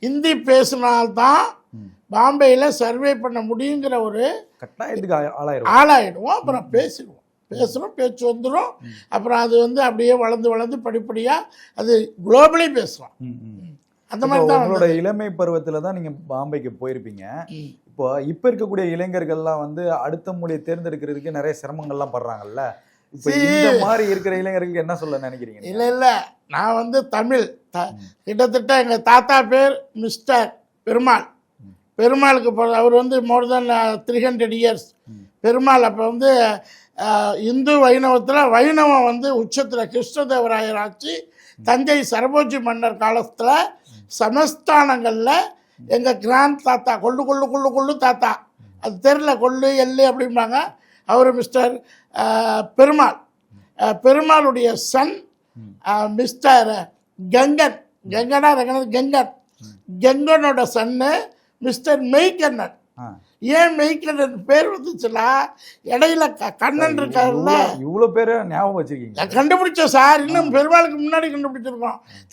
ஹிந்தி பேசினால்தான் பாம்பேயில் சர்வே பண்ண முடியுங்கிற ஒரு கட்டாயத்துக்கு ஆ- ஆளாயிரும் ஆளாயிடுவோம். அப்புறம் பேசிடுவோம். பேசுகிறோம் பேச்சு வந்துடும் அப்புறம் அது வந்து அப்படியே வளர்ந்து வளர்ந்து படிப்படியாக அது குளோபலி பேசலாம் ம், ம். அந்த மாதிரி தான் உங்களோட இளமை பருவத்துல தான் நீங்க பாம்பேக்கு போயிருப்பீங்க. இப்போ இப்ப இருக்கக்கூடிய இளைஞர்கள்லாம் வந்து அடுத்த மொழியை தேர்ந்தெடுக்கிறதுக்கு நிறைய சிரமங்கள்லாம் படுறாங்கல்ல. இப்போ. இந்த மாதிரி இருக்கிற இளைஞர்களுக்கு என்ன சொல்ல நினைக்கிறீங்க? இல்லை இல்லை. நான் வந்து தமிழ். கிட்டத்தட்ட எங்கள் தாத்தா பேர் மிஸ்டர் பெருமாள். பெருமாளுக்கு அவர் வந்து more than three hundred years Perumal அப்போ வந்து இந்து வைணவத்தில் வைணவம் வந்து உச்சத்தில் கிருஷ்ணதேவராயர் ஆட்சி தஞ்சை சரபோஜி மன்னர் காலத்தில் சமஸ்தானங்களில் எங்கள் கிராண்ட் தாத்தா கொள்ளு கொள்ளு கொள்ளு கொள்ளு தாத்தா. அது தெரியல கொள்ளு எள்ளு அப்படிம்பாங்க. அவர் மிஸ்டர் பெருமாள். பெருமாளுடைய சன் மிஸ்டர் கங்கன் கங்கனா ரங்கநாத் கங்கன் கங்கனோட சன்னு மிஸ்டர் மெய்கண்ணன். ஏன் மெய்கண்ணன் பேர் வந்துச்சுன்னா இடையில கண்ணன் இருக்காருல்ல. இவ்வளவு பேரை ஞாபகம் வச்சிருக்கீங்க. நான் கண்டுபிடிச்சோம் சார். இன்னும் பெருமாளுக்கு முன்னாடி கண்டுபிடிச்சிருக்கோம்.